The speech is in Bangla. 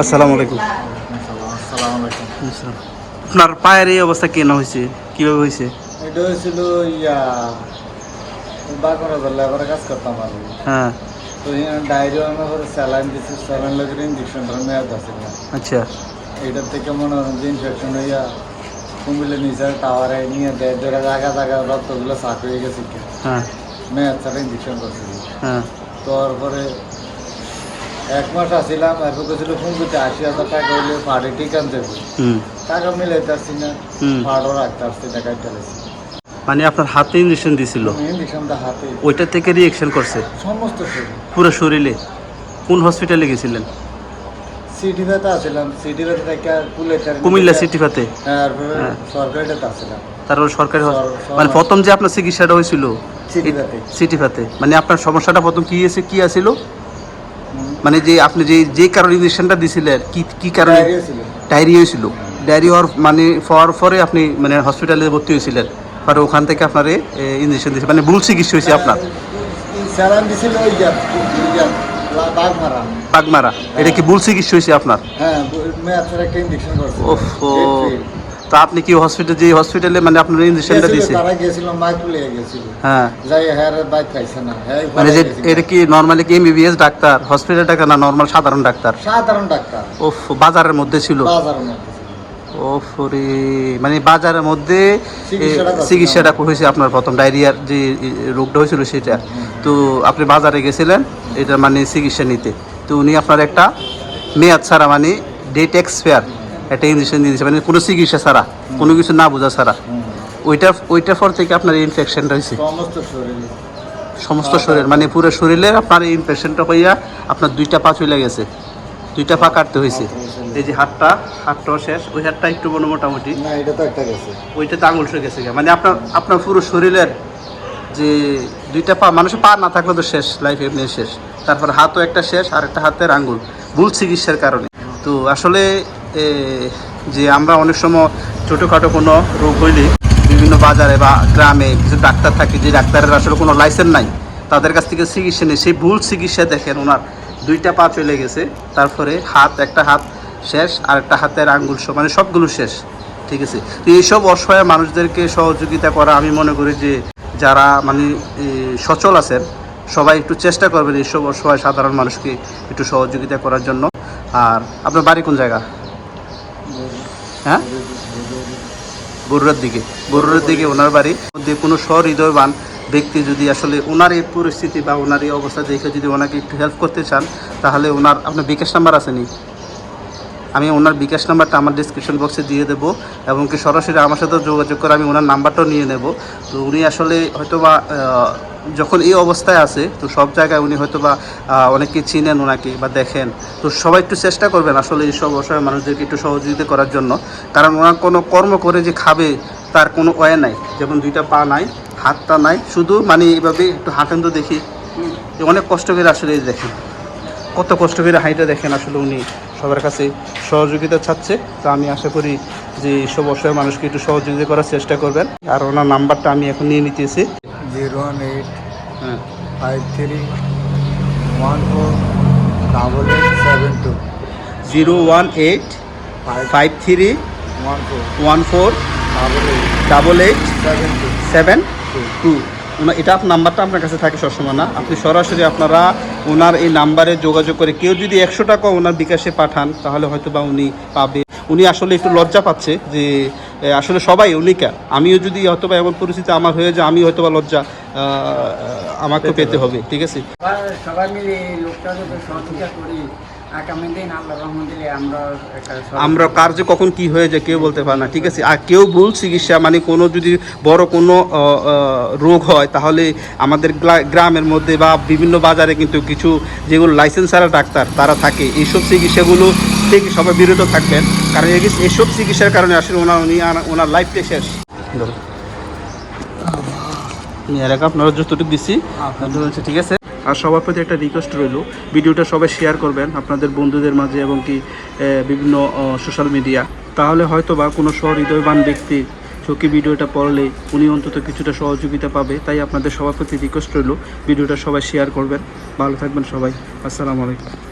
আসসালামু আলাইকুম। আসসালামু আলাইকুম আপনার পায়ের এই অবস্থা কেন হয়েছে? কীভাবে হয়েছে? এটা হয়েছিল ইয়া বাঁকুড়া লেবারের কাজ করতাম আর। হ্যাঁ। তো ডায়রি পরে স্যালাইন দিচ্ছে স্যালাইন লোকের ইঞ্জেকশন মেয়াদ আছে আচ্ছা। এইটার থেকে মনে হয় যে ইনফেকশন হইয়া কুমিল্লা নিচে টাওয়ারে নিয়ে দেয় ধরে জায়গা জায়গা রক্তগুলো সাক হয়ে গেছে হ্যাঁ। মেয়াদ ছাড়া ইঞ্জেকশন করছিল হ্যাঁ। তারপরে এক মাস আসছিলাম এরপর গেছিল ফুঙ্গুতে আশি হাজার টাকা হইলে ফাড়ে দেবো। হুম। টাকা মিলাইতে পারছি না। ফাড়ও রাখতে পারছি না কাটতে পারছি মানে আপনার হাতে ইঞ্জেকশন দিছিল? ইঞ্জেকশনটা হাতে। ওইটা থেকে রিয়েকশন করছে? সমস্ত শরীর। পুরো শরীরে? কোন হসপিটালে গেছিলেন? সিটি ব্যথা আসছিলাম সিটি ব্যথা থেকে কুমিল্লা সিটিফাতে তারপরে হ্যাঁ। সরকারিটাতে আসছিলাম তারপর সরকারি মানে প্রথম যে আপনার চিকিৎসাটা হয়েছিল সিটিভাতে। সিটিফাতে মানে আপনার সমস্যাটা প্রথম কি এসে কি আছিল? মানে যে আপনি যে যে কারণে ইঞ্জেকশনটা দিছিলেন কি কি কারণে? ছিল ডায়রিয়া হয়েছিল। ডায়রিয়া হওয়ার মানে হওয়ার পরে আপনি মানে হসপিটালে ভর্তি হয়েছিলেন। পরে ওখান থেকে আপনার ইঞ্জেকশন দিয়েছে মানে ভুল চিকিৎসা হয়েছে আপনার। বাগমারা। এটা কি ভুল চিকিৎসা হয়েছে আপনার? হ্যাঁ ওফ। তা আপনি কি হসপিটাল যে হসপিটালে মানে আপনার ইঞ্জেকশনটা দিয়েছে তারা গেছিল মাইকুলে গেছিল। হ্যাঁ। যাই হ্যাঁ বাইক খাইছে না। হ্যাঁ মানে যে এটা কি নর্মালি কি এমবিবিএস ডাক্তার? হসপিটাল ডাক্তার না নর্মাল সাধারণ ডাক্তার? সাধারণ ডাক্তার। ওফ বাজারের মধ্যে ছিল? বাজারের মধ্যে ছিল। ওফ রে মানে বাজারের মধ্যে চিকিৎসাটা হয়েছে আপনার প্রথম ডায়রিয়ার যে রোগটা হয়েছিল সেটা। তো আপনি বাজারে গেছিলেন এটা মানে চিকিৎসা নিতে। তো উনি আপনার একটা মেয়াদ ছাড়া মানে ডেট এক্সপায়ার একটা ইঞ্জেকশন দিয়ে দিয়েছে মানে কোনো চিকিৎসা ছাড়া কোনো কিছু না বোঝা ছাড়া। ওইটা ওইটার পর থেকে আপনার ইনফেকশনটা হয়েছে সমস্ত শরীর। মানে পুরো শরীরে আপনার এই ইনফেকশনটা হইয়া আপনার দুইটা পা চলে গেছে। দুইটা পা কাটতে হয়েছে এই যে হাতটা হাতটাও শেষ ওই হাতটা একটু বড় মোটামুটি। না এটা তো একটা গেছে। আঙুল গেছে মানে আপনার আপনার পুরো শরীরের যে দুইটা পা মানুষের পা না থাকলে তো শেষ লাইফ এমনি শেষ। তারপর হাতও একটা শেষ আর একটা হাতের আঙুল। ভুল চিকিৎসার কারণে। তো আসলে যে আমরা অনেক সময় ছোটোখাটো কোনো রোগ হইলে বিভিন্ন বাজারে বা গ্রামে কিছু ডাক্তার থাকে, যে ডাক্তারের আসলে কোনো লাইসেন্স নাই, তাদের কাছ থেকে চিকিৎসা নেই। সেই ভুল চিকিৎসা দেখেন ওনার দুইটা পা চলে গেছে, তারপরে হাত, একটা হাত শেষ, আর একটা হাতের আঙ্গুল সব মানে সবগুলো শেষ, ঠিক আছে? তো এইসব অসহায় মানুষদেরকে সহযোগিতা করা আমি মনে করি যে যারা মানে সচল আছেন, সবাই একটু চেষ্টা করবেন এইসব অসহায় সাধারণ মানুষকে একটু সহযোগিতা করার জন্য। আর আপনার বাড়ি কোন জায়গা? হ্যাঁ? বরুড়ার দিকে। বরুড়ার দিকে ওনার বাড়ি। মধ্যে কোনো সহৃদয়বান ব্যক্তি যদি আসলে ওনার এই পরিস্থিতি বা ওনার এই অবস্থা দেখে যদি ওনাকে একটু হেল্প করতে চান, তাহলে ওনার, আপনার বিকাশ নাম্বার আছে নি? আমি ওনার বিকাশ নাম্বারটা আমার ডিসক্রিপশন বক্সে দিয়ে দেবো এবং কি সরাসরি আমার সাথে যোগাযোগ করে আমি ওনার নাম্বারটাও নিয়ে নেব। তো উনি আসলে হয়তো বা যখন এই অবস্থায় আছে, তো সব জায়গায় উনি হয়তো বা অনেকে চিনেন ওনাকে বা দেখেন। তো সবাই একটু চেষ্টা করবেন আসলে এইসব অসহায় মানুষদেরকে একটু সহযোগিতা করার জন্য। কারণ ওনার কোনো কর্ম করে যে খাবে, তার কোনো ওয়ে নাই। যেমন দুইটা পা নাই, হাতটা নাই, শুধু মানে এইভাবে একটু হাঁটেন তো দেখি। অনেক কষ্ট করে আসলে এই দেখেন। কত কষ্ট করে হাইটা দেখেন আসলে উনি সবার কাছে সহযোগিতা চাচ্ছে। তো আমি আশা করি যে এইসব অসহায় মানুষকে একটু সহযোগিতা করার চেষ্টা করবেন। আর ওনার নাম্বারটা আমি এখন নিয়ে নিতেছি। জিরো ওয়ান এইট হ্যাঁ five three one four double eight seven two zero one eight five three one four one four double eight double eight seven two seven two এটা আপনার নাম্বারটা আপনার কাছে থাকে সবসময় না। আপনি সরাসরি আপনারা ওনার এই নাম্বারে যোগাযোগ করে কেউ যদি একশো টাকা ওনার বিকাশে পাঠান তাহলে হয়তো বা উনি পাবে। উনি আসলে একটু লজ্জা পাচ্ছে যে আসলে সবাই উনিকা আমিও যদি হয়তো বা এমন পরিস্থিতি আমার হয়ে যায় আমি হয়তো বা লজ্জা আমাকে পেতে হবে ঠিক আছে? সবাই- মিলে এই লোকটা যদি সহযোগিতা করি। আগামী দিন আল্লাহ রহমত আমরা একটা সহযোগিতা আমরা কার কখন কি হয়ে যায় কেউ বলতে পারে না ঠিক আছে? আর কেউ ভুল চিকিৎসা মানে কোনো যদি বড় কোনো রোগ হয় তাহলে আমাদের গ্রামের মধ্যে বা বিভিন্ন বাজারে কিন্তু কিছু যেগুলো লাইসেন্স ছাড়া ডাক্তার তারা থাকে এইসব চিকিৎসাগুলো থেকে সবাই বিরত থাকবেন। কারণ এইসব চিকিৎসার কারণে আসলে ওনার উনি ওনার লাইফটাই শেষ। এর আগে আপনারা যতটুকু দিচ্ছি ঠিক আছে? আর সবার প্রতি একটা রিকোয়েস্ট রইল। ভিডিওটা সবাই শেয়ার করবেন আপনাদের বন্ধুদের মাঝে এবং কি বিভিন্ন সোশ্যাল মিডিয়া তাহলে হয়তো বা কোনো সহৃদয়বান ব্যক্তি চোখে ভিডিওটা পড়লে উনি অন্তত কিছুটা সহযোগিতা পাবে, তাই আপনাদের সবার প্রতি রিকোয়েস্ট রইল। ভিডিওটা সবাই শেয়ার করবেন। ভালো থাকবেন সবাই। আসসালামু আলাইকুম।